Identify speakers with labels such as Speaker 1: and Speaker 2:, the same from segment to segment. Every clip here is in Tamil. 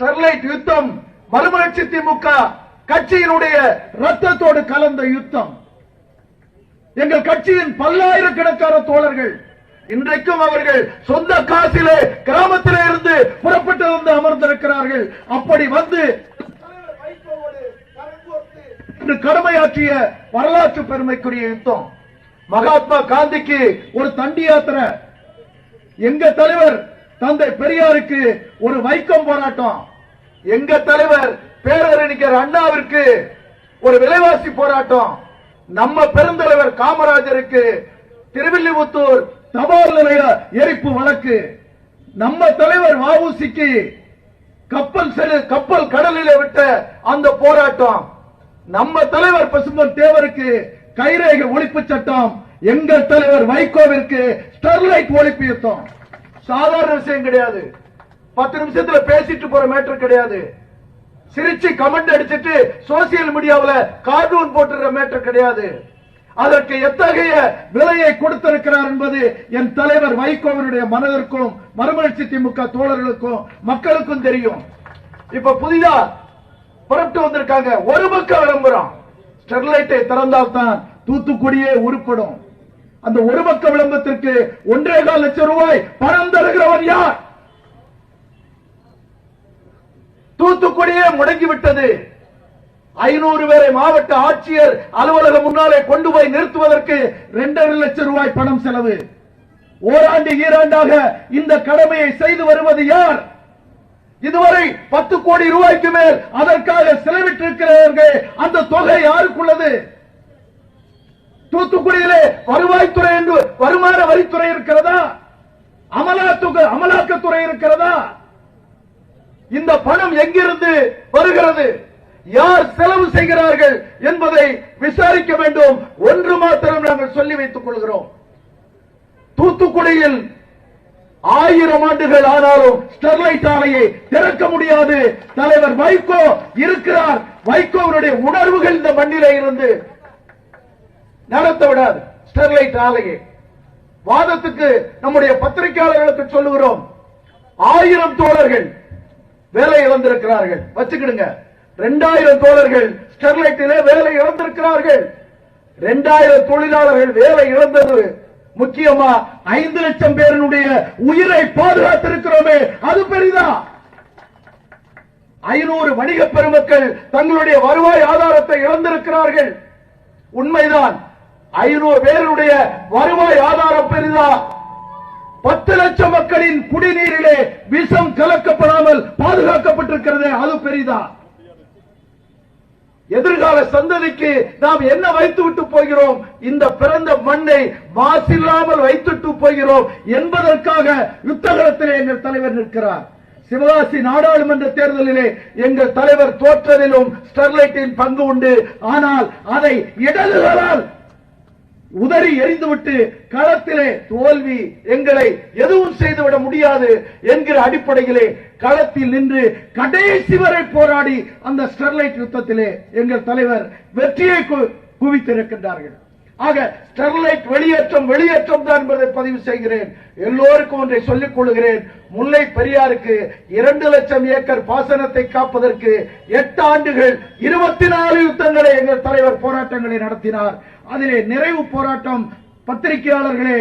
Speaker 1: ஸ்டெர்லைட் யுத்தம் மறுமலர்ச்சி திமுக கட்சியினுடைய ரத்தத்தோடு கலந்த யுத்தம். எங்கள் கட்சியின் பல்லாயிரக்கணக்கான தோழர்கள் இன்றைக்கும் அவர்கள் சொந்த காசிலே கிராமத்திலே இருந்து புறப்பட்டு வந்து அமர்ந்திருக்கிறார்கள். அப்படி வந்து கடமையாற்றிய வரலாற்று பெருமைக்குரிய யுத்தம். மகாத்மா காந்திக்கு ஒரு தண்டி யாத்திரை. எங்க தலைவர் தந்தை பெரியாருக்கு ஒரு வைக்கம் போராட்டம். எங்க தலைவர் பேரறிஞர் அண்ணாவிற்கு ஒரு விலைவாசி போராட்டம். நம்ம பெருந்தலைவர் காமராஜருக்கு திருவில்லிபுத்தூர் தபால் நிலைய எரிப்பு வழக்கு. நம்ம தலைவர் வஉசிக்கு கப்பல் செலு கப்பல் கடலிலே விட்ட அந்த போராட்டம். நம்ம தலைவர் பசும்பன் தேவருக்கு கைரேகை ஒழிப்பு சட்டம். எங்கள் தலைவர் வைகோவிற்கு ஸ்டெர்லைட் ஒழிப்பு யுத்தம். சாதாரண விஷயம் கிடையாது. பத்து நிமிஷத்துல பேசிட்டு போற மேட்டர் கிடையாது. சிரிச்சு கமெண்ட் அடிச்சிட்டு சோசியல் மீடியாவுல கார்டூன் போட்டுற மேட்டர் கிடையாது. அதற்கு எத்தகைய விலையை கொடுத்திருக்கிறார் என்பது என் தலைவர் வைகோவனுடைய மனதிற்கும் மறுமலர்ச்சி திமுக தோழர்களுக்கும் மக்களுக்கும் தெரியும். இப்ப புதிதா புறப்பட்டு வந்திருக்காங்க. ஒரு பக்க விளம்பரம். ஸ்டெர்லைட்டை திறந்தால் தான் தூத்துக்குடியே உருப்படும். அந்த ஒரு பக்க விளம்பரத்திற்கு ஒன்றே கால் லட்சம் ரூபாய் பணம் தருகிறவர் யார்? தூத்துக்குடியே முடங்கிவிட்டது. ஐநூறு பேரை மாவட்ட ஆட்சியர் அலுவலகம் முன்னாலே கொண்டு போய் நிறுத்துவதற்கு இரண்டரை லட்சம் ரூபாய் பணம் செலவு. ஓராண்டு ஈராண்டாக இந்த கடமையை செய்து வருவது யார்? இதுவரை பத்து கோடி ரூபாய்க்கு மேல் அதற்காக செலவிட்டிருக்கிறார்கள் அந்த தொகை யாருக்குள்ளது? தூத்துக்குடியிலே வருவாய்த்துறை என்று வருமான வரித்துறை இருக்கிறதா? அமலாத்துறை அமலாக்கத்துறை இருக்கிறதா? இந்த பணம் எங்கிருந்து வருகிறது? யார் செலவு செய்கிறார்கள் என்பதை விசாரிக்க வேண்டும். ஒன்று மாத்திரம் நாங்கள் சொல்லி வைத்துக் கொள்கிறோம். தூத்துக்குடியில் ஆயிரம் ஆண்டுகள் ஆனாலும் ஸ்டெர்லைட் ஆலையை திறக்க முடியாது. தலைவர் வைகோ இருக்கிறார். வைகோவனுடைய உணர்வுகள் இந்த மண்ணிலே இருந்து நடத்த விடாது. ஸ்டெர்லைட் ஆலையை. வாதத்துக்கு நம்முடைய பத்திரிகையாளர்களுக்கு சொல்லுகிறோம். ஆயிரம் தோழர்கள் வேலை இழந்திருக்கிறார்கள். வச்சுக்கிடுங்க. ரெண்டாயிரம் தோழர்கள் ஸ்டெர்லைட்டிலே வேலை இழந்திருக்கிறார்கள். ரெண்டாயிரம் தொழிலாளர்கள் வேலை இழந்தது. முக்கியமா ஐந்து லட்சம் பேருடைய உயிரை பாதுகாத்திருக்கிறோமே. அது பெரிதா? ஐநூறு வணிக பெருமக்கள் தங்களுடைய வருவாய் ஆதாரத்தை இழந்திருக்கிறார்கள். உண்மைதான். ஐநூறு பேருடைய வருவாய் ஆதாரம் பெரிதா? பத்து லட்சம் மக்களின் குடிநீரிலே விஷம் கலக்கப்படாமல் பாதுகாக்கப்பட்டிருக்கிறது அது பெரிதா? எதிர்கால சந்ததிக்கு நாம் என்ன வைத்து விட்டு போகிறோம்? இந்த பிறந்த மண்ணை மாசில்லாமல் வைத்துட்டு போகிறோம் என்பதற்காக யுத்தகலத்திலே எங்கள் தலைவர் நிற்கிறார். சிவகாசி நாடாளுமன்ற தேர்தலிலே எங்கள் தலைவர் தோற்றதிலும் ஸ்டெர்லைட்டின் பங்கு உண்டு. ஆனால் அதை இடதுகளால் உதறி எறிந்துவிட்டு களத்திலே தோல்வி எங்களை எதுவும் செய்துவிட முடியாது என்கிற அடிப்படையிலே களத்தில் நின்று கடைசி வரை போராடி அந்த ஸ்டெர்லைட் யுத்தத்திலே எங்கள் தலைவர் வெற்றியை குவித்திருக்கின்றார்கள். ஆக ஸ்டெர்லைட் வெளியேற்றம் வெளியேற்றம் தான் என்பதை பதிவு செய்கிறேன். எல்லோருக்கும் ஒன்றை சொல்லிக் கொள்கிறேன். முல்லை பெரியாருக்கு இரண்டு லட்சம் ஏக்கர் பாசனத்தை காப்பதற்கு எட்டு ஆண்டுகள் இருபத்தி நாலு யுத்தங்களை எங்கள் தலைவர் போராட்டங்களை நடத்தினார். அதிலே நிறைவு போராட்டம் பத்திரிகையாளர்களே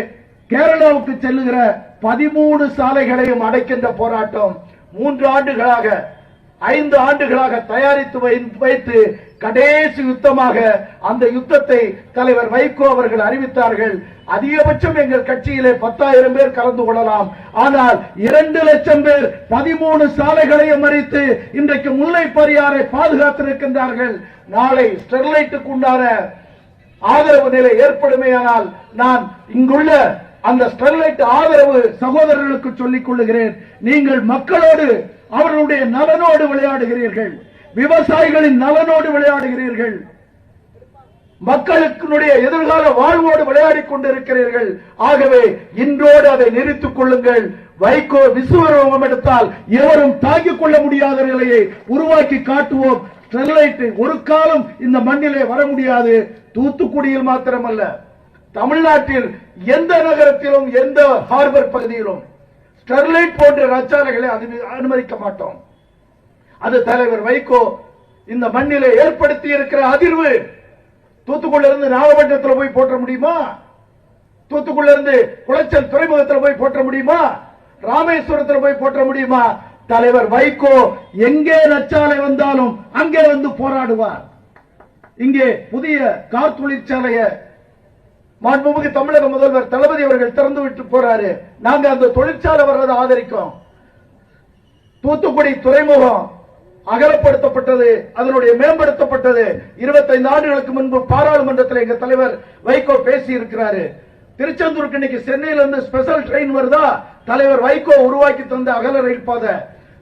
Speaker 1: கேரளாவுக்கு செல்லுகிற பதிமூணு சாலைகளையும் அடைக்கின்ற போராட்டம் மூன்று ஆண்டுகளாக ஐந்து ஆண்டுகளாக தயாரித்து வைத்து கடைசி யுத்தமாக அந்த யுத்தத்தை தலைவர் வைகோ அவர்கள் அறிவித்தார்கள். அதிகபட்சம் எங்கள் கட்சியிலே பத்தாயிரம் பேர் கலந்து கொள்ளலாம். ஆனால் இரண்டு லட்சம் பேர் பதிமூணு சாலைகளையும் மறித்து இன்றைக்கு முல்லை பரியாரை பாதுகாத்திருக்கின்றார்கள். நாளை ஸ்டெர்லைட்டுக்கு உண்டான ஆதரவு நிலை ஏற்படுமேயானால் நான் இங்குள்ள அந்த ஸ்டெர்லைட் ஆதரவு சகோதரர்களுக்கு சொல்லிக் கொள்ளுகிறேன். நீங்கள் மக்களோடு அவர்களுடைய நலனோடு விளையாடுகிறீர்கள். விவசாயிகளின் நலனோடு விளையாடுகிறீர்கள். மக்களுக்குடைய எதிர்கால வாழ்வோடு விளையாடிக் கொண்டிருக்கிறீர்கள். ஆகவே இன்றோடு அதை நிறுத்திக் கொள்ளுங்கள். வைகோ விசுவரூபம் எடுத்தால் எவரும் தாங்கிக் கொள்ள முடியாத நிலையை உருவாக்கி காட்டுவோம். ஸ்டெர்லைட் ஒரு காலம் இந்த மண்ணிலே வர முடியாது. தூத்துக்குடியில் மாத்திரமல்ல. தமிழ்நாட்டில் எந்த நகரத்திலும் எந்த ஹார்பர் பகுதியிலும் ஸ்டெர்லைட் போன்ற ரச்சாலைகளை அனுமதிக்க மாட்டோம். அது தலைவர் வைகோ இந்த மண்ணிலே ஏற்படுத்தி இருக்கிற அதிர்வு. தூத்துக்குள்ள இருந்து நாகப்பட்டினத்தில் போய் போற்ற முடியுமா? தூத்துக்குள்ள இருந்து குளச்சல் துறைமுகத்தில் போய் போற்ற முடியுமா? ராமேஸ்வரத்தில் போய் போற்ற முடியுமா? தலைவர் வைகோ எங்கே நச்சாலை வந்தாலும் அங்கே வந்து போராடுவார். இங்கே புதிய கார் தொழிற்சாலையை மாண்புமிகு தமிழக முதல்வர் தளபதி அவர்கள் திறந்து விட்டு போறாரு. நாங்க அந்த தொழிற்சாலை வர்றதை ஆதரிக்கோம் தூத்துக்குடி துறைமுகம் அகலப்படுத்தப்பட்டது அதனுடைய மேம்படுத்தப்பட்டது. 25 ஆண்டுகளுக்கு முன்பு பாராளுமன்றத்தில் எங்க தலைவர் வைகோ பேசி இருக்கிறாரு திருச்செந்தூருக்கு இன்னைக்கு சென்னையில இருந்து ஸ்பெஷல் ட்ரெயின் வருதா? தலைவர் வைகோ உருவாக்கி தந்த அகல ரயில் பாதை.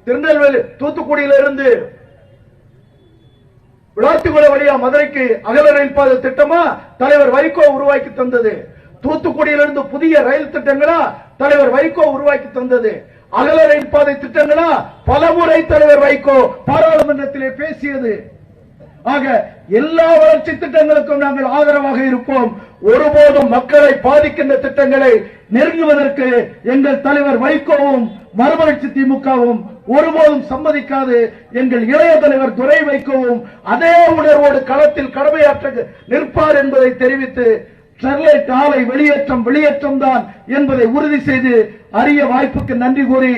Speaker 1: திருநெல்வேலி தூத்துக்குடியில இருந்து விளாத்துக்குள வழியா மதுரைக்கு அகல ரயில் பாதை திட்டமா தலைவர் வைகோ உருவாக்கி தந்தது. தூத்துக்குடியிலிருந்து புதிய ரயில் திட்டங்களா தலைவர் வைகோ உருவாக்கி தந்தது. அகல ரயில் பாதை திட்டங்களா பலமுறை தலைவர் வைகோ பாராளுமன்றத்திலே பேசியது. ஆக எல்லா வளர்ச்சி திட்டங்களுக்கும் நாங்கள் ஆதரவாக இருப்போம். ஒருபோதும் மக்களை பாதிக்கின்ற திட்டங்களை நெருங்குவதற்கு எங்கள் தலைவர் வைகோவும் மறுமலர்ச்சி திமுகவும் ஒருபோதும் சம்மதிக்காது. எங்கள் இளைய தலைவர் துறை வைக்கவும் அதே உணர்வோடு களத்தில் கடமையாற்ற நிற்பார் என்பதை தெரிவித்து ஸ்டெர்லைட் ஆலை வெளியேற்றம் வெளியேற்றம் தான் என்பதை உறுதி செய்து அரிய வாய்ப்புக்கு நன்றி கூறி